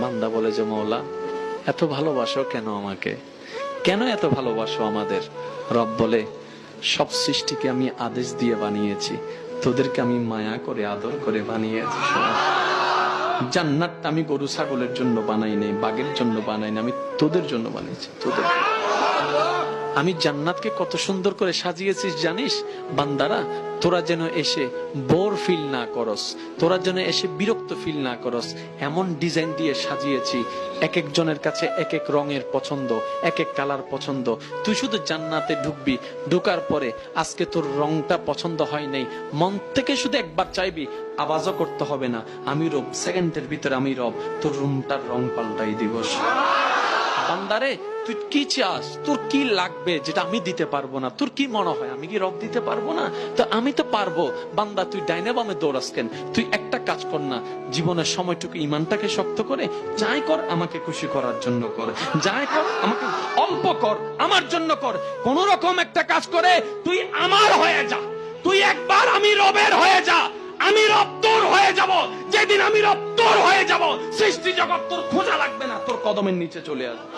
বান্দা বলে যে, মৌলা, এত ভালোবাসো কেন আমাকে? কেন এত ভালোবাসো আমাদের? রব বলে, সব সৃষ্টিকে আমি আদেশ দিয়ে বানিয়েছি। তোদেরকে আমি মায়া করে, আদর করে বানিয়েছি জান্নাতটা আমি গরু, ছাগলের জন্য বানাই নাই, বাঘের জন্য বানাই না আমি তোদের জন্য বানিয়েছি, তোদের। আমি জান্নাতকে কত সুন্দর করে সাজিয়েছিস জানিস? বান্দারা, তোরা যেন এসে বোর ফিল না করস, তোরা যেন এসে বিরক্ত ফিল না করস। এমন ডিজাইন দিয়ে সাজিয়েছি, এক একজনের কাছে এক এক রঙের পছন্দ, এক এক কালার পছন্দ। তুই শুধু জান্নাতে ঢুকবি, ঢুকার পরে আজকে তোর রংটা পছন্দ হয় নাই। মন থেকে শুধু একবার চাইবি, আওয়াজও করতে হবে না। আমি রব সেকেন্ডের ভিতরে আমি রব, তোর রুমটার রং পাল্টাই দিবস। বান্দারে, তুই কি চাস? তোর কি লাগবে যেটা আমি দিতে পারব না? তোর কি মনে হয়, আমি কি রব দিতে পারব না? তো আমি তো পারব। বান্দা, তুই ডাইনে বামে দৌড়াস কেন তুই একটা কাজ কর না, জীবনের সময়টুকু ইমানটাকে শক্ত করে, যাই কর, আমাকে খুশি করার জন্য কর। যাই কর, আমাকে অল্প কর, আমার জন্য কর। কোন রকম একটা কাজ করে, তুই আমার হয়ে যা। তুই একবার আমি রবের হয়ে যা। আমি রব তোর হয়ে যাব। যেদিন আমি রব তোর হয়ে যাব। সৃষ্টি জগৎ তোর খোঁজা লাগবে না তোর কদমের নিচে চলে আসবে।